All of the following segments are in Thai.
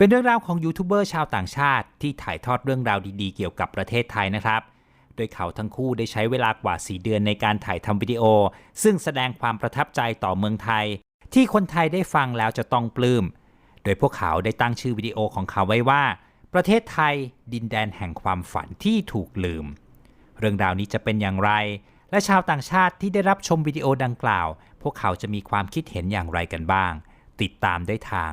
เป็นเรื่องราวของยูทูบเบอร์ชาวต่างชาติที่ถ่ายทอดเรื่องราวดีๆ เกี่ยวกับประเทศไทยนะครับ โดยเขาทั้งคู่ได้ใช้เวลากว่า 4 เดือนในการถ่ายทำวิดีโอ ซึ่งแสดงความประทับใจต่อเมืองไทย ที่คนไทยได้ฟังแล้วจะต้องปลื้ม โดยพวกเขาได้ตั้งชื่อวิดีโอของเขาไว้ว่า ประเทศไทย ดินแดนแห่งความฝันที่ถูกลืม เรื่องราวนี้จะเป็นอย่างไร และชาวต่างชาติที่ได้รับชมวิดีโอดังกล่าว พวกเขาจะมีความคิดเห็นอย่างไรกันบ้าง ติดตามได้ทาง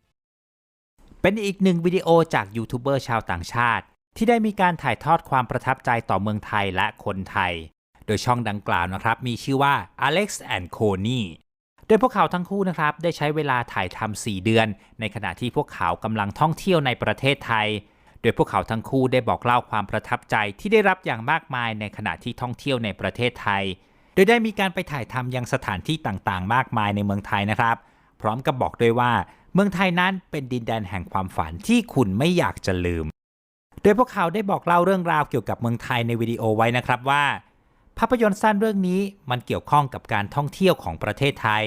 เป็นอีกหนึ่งวิดีโอจากยูทูบเบอร์ชาวต่างชาติ ที่ได้มีการถ่ายทอดความประทับใจต่อเมืองไทยและคนไทย โดยช่องดังกล่าวนะครับ มีชื่อว่า Alex and c o n y โดยพวกเขาทั้งคู่นะครับ ได้ใช้เวลาถ่ายทำ4เดือน ในขณะที่พวกเขากำลังท่องเที่ยวในประเทศไทย โดยพวกเขาทั้งคู่ได้บอกเล่าความประทับใจที่ได้รับอย่างมากมายในขณะที่ท่องเที่ยวในประเทศไทย โดยได้มีการไปถ่ายทำยังสถานที่ต่างๆ มากมายในเมืองไทยนะครับ พร้อมกับบอกด้วยว่า เมืองไทยนั้นเป็นดินแดนแห่งความฝันที่คุณไม่อยากจะลืม โดยพวกเขาได้บอกเล่าเรื่องราวเกี่ยวกับเมืองไทยในวิดีโอไว้นะครับว่า ภาพยนตร์สั้นเรื่องนี้มันเกี่ยวข้องกับการท่องเที่ยวของประเทศไทย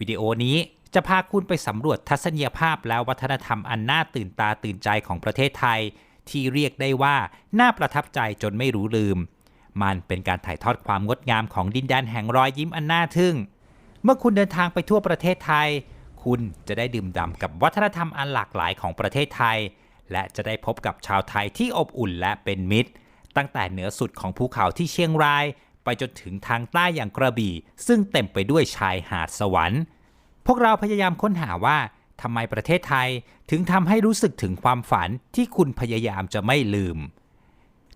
วิดีโอนี้จะพาคุณไปสำรวจทัศนียภาพและวัฒนธรรมอันน่าตื่นตาตื่นใจของประเทศไทย ที่เรียกได้ว่าน่าประทับใจจนไม่รู้ลืม มันเป็นการถ่ายทอดความงดงามของดินแดนแห่งรอยยิ้มอันน่าทึ่ง เมื่อคุณเดินทางไปทั่วประเทศไทย คุณจะได้ดื่มด่ำกับวัฒนธรรมอันหลากหลายของประเทศไทย และจะได้พบกับชาวไทยที่อบอุ่นและเป็นมิตร ตั้งแต่เหนือสุดของภูเขาที่เชียงราย ไปจนถึงทางใต้อย่างกระบี่ ซึ่งเต็มไปด้วยชายหาดสวรรค์ พวกเราพยายามค้นหาว่าทำไมประเทศไทยถึงทำให้รู้สึกถึงความฝันที่คุณพยายามจะไม่ลืม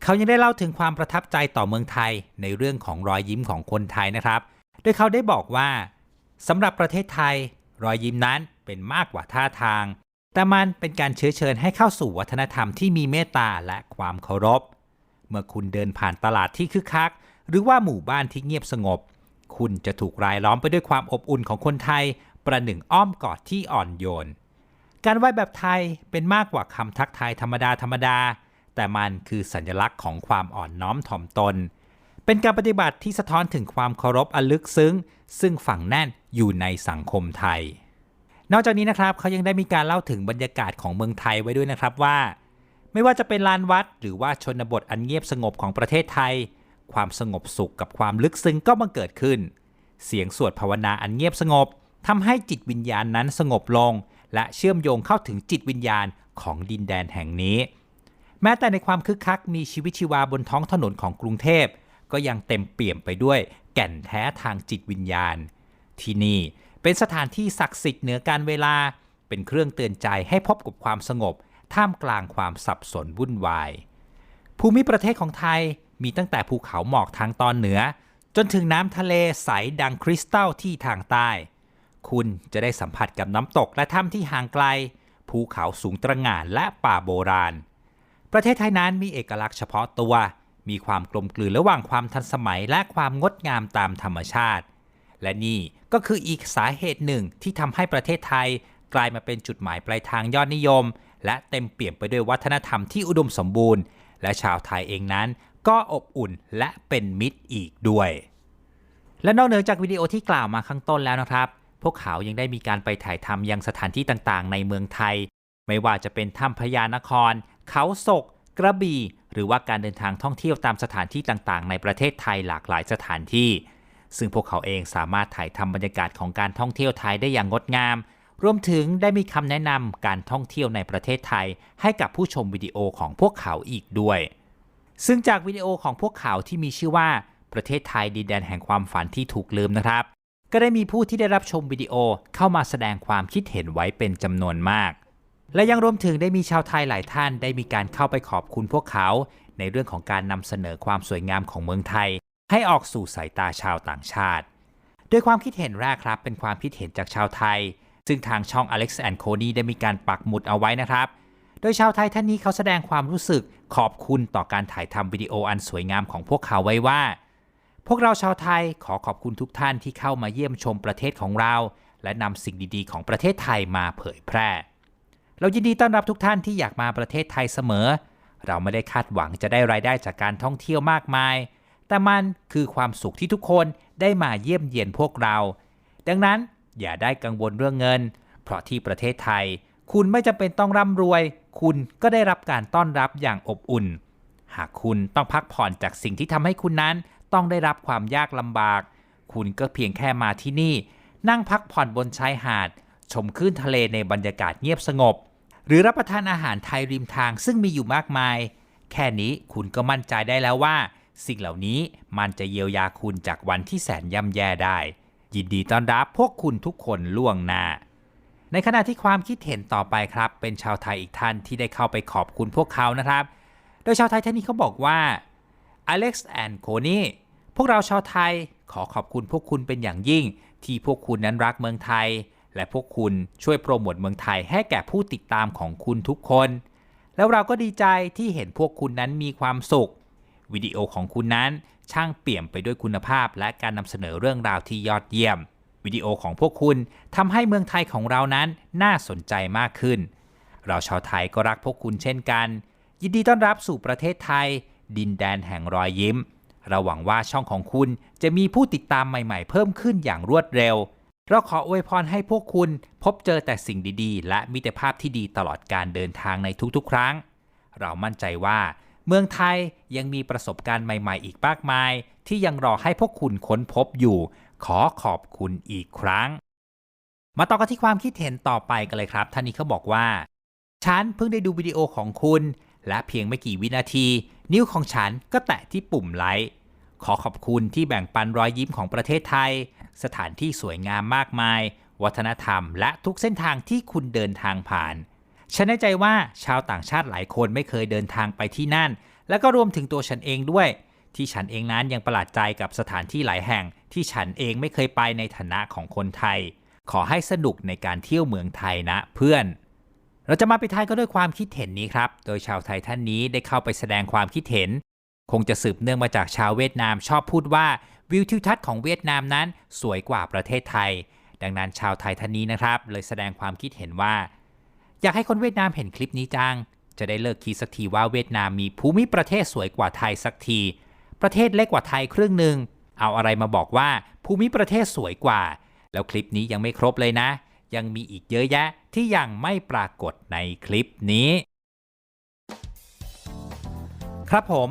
เขายังได้เล่าถึงความประทับใจต่อเมืองไทยในเรื่องของรอยยิ้มของคนไทยนะครับ โดยเขาได้บอกว่าสำหรับประเทศไทย รอยยิ้มนั้นเป็นมากกว่าท่าทาง แต่มันเป็นการเชื้อเชิญให้เข้าสู่วัฒนธรรมที่มีเมตตาและความเคารพ เมื่อคุณเดินผ่านตลาดที่คึกคัก หรือว่าหมู่บ้านที่เงียบสงบ คุณจะถูกรายล้อมไปด้วยความอบอุ่นของคนไทย ประหนึ่งอ้อมกอดที่อ่อนโยน การไหว้แบบไทยเป็นมากกว่าคำทักทายธรรมดาธรรมดา แต่มันคือสัญลักษณ์ของความอ่อนน้อมถ่อมตน เป็นการปฏิบัติที่สะท้อนถึงความเคารพอันลึกซึ้ง ซึ่งฝังแน่นอยู่ในสังคมไทย นอกจากนี้นะครับเขายังได้มีการเล่าถึงบรรยากาศของเมืองไทยไว้ด้วยนะครับว่า ไม่ว่าจะเป็นลานวัด หรือว่าชนบทอันเงียบสงบของประเทศไทย ความสงบสุขกับความลึกซึ้งก็บังเกิดขึ้น เสียงสวดภาวนาอันเงียบสงบทำให้จิตวิญญาณนั้นสงบลง และเชื่อมโยงเข้าถึงจิตวิญญาณของดินแดนแห่งนี้ แม้แต่ในความคึกคักมีชีวิตชีวาบนท้องถนนของกรุงเทพ ก็ยังเต็มเปี่ยมไปด้วยแก่นแท้ทางจิตวิญญาณ ที่นี่เป็นสถานที่ศักดิ์สิทธิ์เหนือการเวลา เป็นเครื่องเตือนใจให้พบกับความสงบ ท่ามกลางความสับสนวุ่นวาย ภูมิประเทศของไทยมีตั้งแต่ภูเขาหมอกทางตอนเหนือ จนถึงน้ำทะเลใสดังคริสตัลที่ทางใต้ คุณจะได้สัมผัสกับน้ำตกและถ้ำที่ห่างไกล ภูเขาสูงตระหง่านและป่าโบราณ ประเทศไทยนั้นมีเอกลักษณ์เฉพาะตัว มีความกลมกลืนระหว่างความทันสมัยและความงดงามตามธรรมชาติ และนี่ก็คืออีกสาเหตุหนึ่งที่ทำให้ประเทศไทย กลายมาเป็นจุดหมายปลายทางยอดนิยม และเต็มเปี่ยมไปด้วยวัฒนธรรมที่อุดมสมบูรณ์ และชาวไทยเองนั้น ก็อบอุ่นและเป็นมิตรอีกด้วย และนอกเหนือจากวิดีโอที่กล่าวมาข้างต้นแล้วนะครับ พวกเขายังได้มีการไปถ่ายทำยังสถานที่ต่างๆ ในเมืองไทย ไม่ว่าจะเป็นถ้ำพญานคร เขาศก กระบี่ หรือว่าการเดินทางท่องเที่ยวตามสถานที่ต่างๆ ในประเทศไทยหลากหลายสถานที่ ซึ่งพวกเขาเองสามารถถ่ายทำบรรยากาศของการท่องเที่ยวไทยได้อย่างงดงาม รวมถึงได้มีคำแนะนำการท่องเที่ยวในประเทศไทย ให้กับผู้ชมวิดีโอของพวกเขาอีกด้วย ซึ่งจากวิดีโอของพวกเขาที่มีชื่อว่าประเทศไทยดินแดนแห่งความฝันที่ถูกลืมนะครับ ก็ได้มีผู้ที่ได้รับชมวิดีโอเข้ามาแสดงความคิดเห็นไว้เป็นจำนวนมาก และยังรวมถึงได้มีชาวไทยหลายท่านได้มีการเข้าไปขอบคุณพวกเขา ในเรื่องของการนำเสนอความสวยงามของเมืองไทย ให้ออกสู่สายตาชาวต่างชาติ โดยความคิดเห็นแรกครับเป็นความคิดเห็นจากชาวไทย ซึ่งทางช่อง Alex and Cody ได้มีการปักหมุดเอาไว้นะครับ โดยชาวไทยท่านนี้เขาแสดงความรู้สึกขอบคุณต่อการถ่ายทำวิดีโออันสวยงามของพวกเขาไว้ว่า พวกเราชาวไทยขอขอบคุณทุกท่านที่เข้ามาเยี่ยมชมประเทศของเรา และนำสิ่งดีๆ ของประเทศไทยมาเผยแพร่ เรายินดีต้อนรับทุกท่านที่อยากมาประเทศไทยเสมอ เราไม่ได้คาดหวังจะได้รายได้จากการท่องเที่ยวมากมาย แต่มันคือความสุขที่ทุกคนได้มาเยี่ยมเยียนพวกเรา ดังนั้นอย่าได้กังวลเรื่องเงิน เพราะที่ประเทศไทย คุณไม่จำเป็นต้องร่ำรวย คุณก็ได้รับการต้อนรับอย่างอบอุ่น หากคุณต้องพักผ่อนจากสิ่งที่ทำให้คุณนั้น ต้องได้รับความยากลำบาก คุณก็เพียงแค่มาที่นี่ นั่งพักผ่อนบนชายหาด ชมคลื่นทะเลในบรรยากาศเงียบสงบ หรือรับประทานอาหารไทยริมทางซึ่งมีอยู่มากมาย แค่นี้คุณก็มั่นใจได้แล้วว่า สิ่งเหล่านี้มันจะเยียวยาคุณจากวันที่แสนย่ำแย่ได้ ยินดีต้อนรับพวกคุณทุกคนล่วงหน้า ในขณะที่ความคิดเห็นต่อไปครับ เป็นชาวไทยอีกท่านที่ได้เข้าไปขอบคุณพวกเขานะครับ โดยชาวไทยท่านนี้เขาบอกว่า Alex and c o n y พวกเราชาวไทยขอขอบคุณพวกคุณเป็นอย่างยิ่ง ที่พวกคุณนั้นรักเมืองไทย และพวกคุณช่วยโปรโมทเมืองไทยให้แก่ผู้ติดตามของคุณทุกคน แล้วเราก็ดีใจที่เห็นพวกคุณนั้นมีความสุข วิดีโอของคุณนั้นช่างเปี่ยมไปด้วยคุณภาพ และการนำเสนอเรื่องราวที่ยอดเยี่ยม วิดีโอของพวกคุณทำให้เมืองไทยของเรานั้นน่าสนใจมากขึ้น เราชาวไทยก็รักพวกคุณเช่นกัน ยินดีต้อนรับสู่ประเทศไทย ดินแดนแห่งรอยยิ้ม เราหวังว่าช่องของคุณจะมีผู้ติดตามใหม่ ๆ เพิ่มขึ้นอย่างรวดเร็ว เราขออวยพรให้พวกคุณพบเจอแต่สิ่งดีๆ และมิตรภาพที่ดีตลอดการเดินทางในทุกๆ ครั้ง เรามั่นใจว่าเมืองไทยยังมีประสบการณ์ใหม่ ๆ อีกมากมาย ที่ยังรอให้พวกคุณค้นพบอยู่ ขอขอบคุณอีกครั้ง มาต่อกันที่ความคิดเห็นต่อไปกันเลยครับ ท่านนี้เขาบอกว่า ฉันเพิ่งได้ดูวิดีโอของคุณ และเพียงไม่กี่วินาที นิ้วของฉันก็แตะที่ปุ่มไลค์ ขอขอบคุณที่แบ่งปันรอยยิ้มของประเทศไทย สถานที่สวยงามมากมาย วัฒนธรรม และทุกเส้นทางที่คุณเดินทางผ่านฉันแน่ใจว่าชาวต่างชาติหลายคนไม่เคยเดินทางไปที่นั่น และก็รวมถึงตัวฉันเองด้วย ที่ฉันเองนั้นยังประหลาดใจกับสถานที่หลายแห่ง ที่ฉันเองไม่เคยไปในฐานะของคนไทย ขอให้สนุกในการเที่ยวเมืองไทยนะเพื่อน เราจะมาปิดท้ายก็ด้วยความคิดเห็นนี้ครับ โดยชาวไทยท่านนี้ได้เข้าไปแสดงความคิดเห็น คงจะสืบเนื่องมาจากชาวเวียดนามชอบพูดว่าวิวทิวทัศน์ของเวียดนามนั้นสวยกว่าประเทศไทย ดังนั้นชาวไทยท่านนี้นะครับ เลยแสดงความคิดเห็นว่า อยากให้คนเวียดนามเห็นคลิปนี้จัง จะได้เลิกคิดสักทีว่าเวียดนามมีภูมิประเทศสวยกว่าไทยสักที ประเทศเล็กกว่าไทยครึ่งหนึ่งเอาอะไรมาบอกว่าภูมิประเทศสวยกว่า แล้วคลิปนี้ยังไม่ครบเลยนะ ยังมีอีกเยอะแยะที่ยังไม่ปรากฏในคลิปนี้ ครับผม